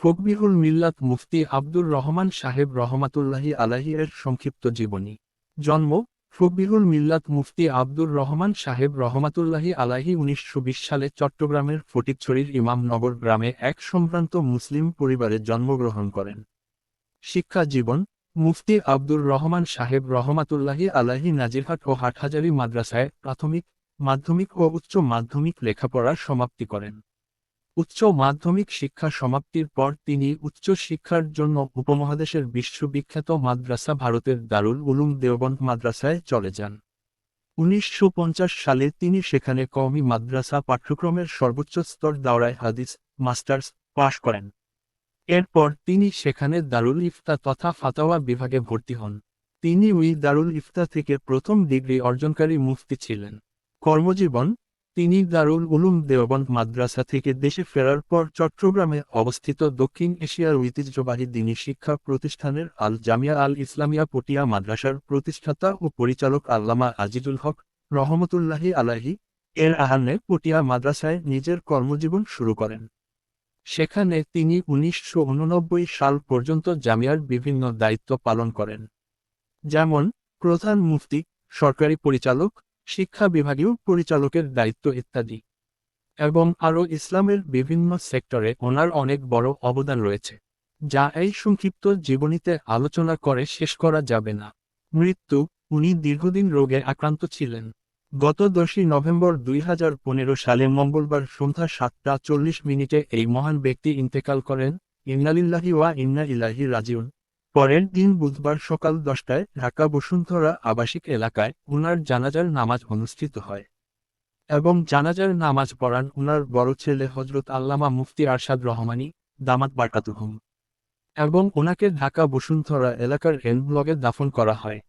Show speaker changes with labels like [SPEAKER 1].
[SPEAKER 1] ফকবিহুল মিল্লাত মুফতি আব্দুর রহমান সাহেব রহমাতুল্লাহি আলাহি এর সংক্ষিপ্ত জীবনী। জন্ম ফকবিহুল মিল্লাত মুফতি আব্দুর রহমান সাহেব রহমাতুল্লাহি আলাহি উনিশশো বিশ সালে চট্টগ্রামের ফটিকছড়ির ইমামনগর গ্রামে এক সম্ভ্রান্ত মুসলিম পরিবারে জন্মগ্রহণ করেন। শিক্ষা জীবন, মুফতি আব্দুর রহমান সাহেব রহমাতুল্লাহি আলাহি নাজিরহাট ও হাটহাজারি মাদ্রাসায় প্রাথমিক, মাধ্যমিক ও উচ্চ মাধ্যমিক লেখাপড়ার সমাপ্তি করেন। উচ্চ মাধ্যমিক শিক্ষা সমাপ্তির পর তিনি উচ্চ শিক্ষার জন্য উপমহাদেশের বিশ্ববিখ্যাত মাদ্রাসা ভারতের দারুল উলুম দেওবন্দ মাদ্রাসায় চলে যান। উনিশশো পঞ্চাশ সালে তিনি সেখানে কওমি মাদ্রাসা পাঠ্যক্রমের সর্বোচ্চ স্তর দাওরায় হাদিস, মাস্টার্স পাশ করেন। এরপর তিনি সেখানে দারুল ইফতা তথা ফাতাওয়া বিভাগে ভর্তি হন। তিনি ওই দারুল ইফতা থেকে প্রথম ডিগ্রি অর্জনকারী মুফতি ছিলেন। কর্মজীবন তিনি দারুল উলুম দেওবন্দ মাদ্রাসা থেকে দেশে ফেরার পর চট্টগ্রামে অবস্থিত দক্ষিণ এশিয়ার ঐতিহ্যবাহী দিনী শিক্ষা প্রতিষ্ঠানের আল জামিয়া আল ইসলামিয়া পটিয়া মাদ্রাসার প্রতিষ্ঠাতা ও পরিচালক আল্লামা আজিজুল হক রহমতুল্লাহি আলাহি এর আহানে পটিয়া মাদ্রাসায় নিজের কর্মজীবন শুরু করেন। সেখানে তিনি উনিশশো উননব্বই সাল পর্যন্ত জামিয়ার বিভিন্ন দায়িত্ব পালন করেন। যেমন প্রধান মুফতি, সরকারি পরিচালক শিক্ষা বিভাগীয় পরিচালকের দায়িত্ব ইত্যাদি। এবং আরও ইসলামের বিভিন্ন সেক্টরে ওনার অনেক বড় অবদান রয়েছে, যা এই সংক্ষিপ্ত জীবনীতে আলোচনা করে শেষ করা যাবে না। মৃত্যু, উনি দীর্ঘদিন রোগে আক্রান্ত ছিলেন। গত দশই নভেম্বর দুই হাজার পনেরো সালে মঙ্গলবার সন্ধ্যা সাতটা চল্লিশ মিনিটে এই মহান ব্যক্তি ইন্তেকাল করেন, ইন্নালিল্লাহি ওয়া ইন্না ইলাহি রাজিউন। পরের দিন বুধবার সকাল দশটায় ঢাকা বসুন্ধরা আবাসিক এলাকায় উনার জানাজার নামাজ অনুষ্ঠিত হয় এবং জানাজার নামাজ পড়ান উনার বড় ছেলে হজরত আল্লামা মুফতি আরশাদ রহমানি দামাত বারকাতুহম এবং ওনাকে ঢাকা বসুন্ধরা এলাকার ব্লগে দাফন করা হয়।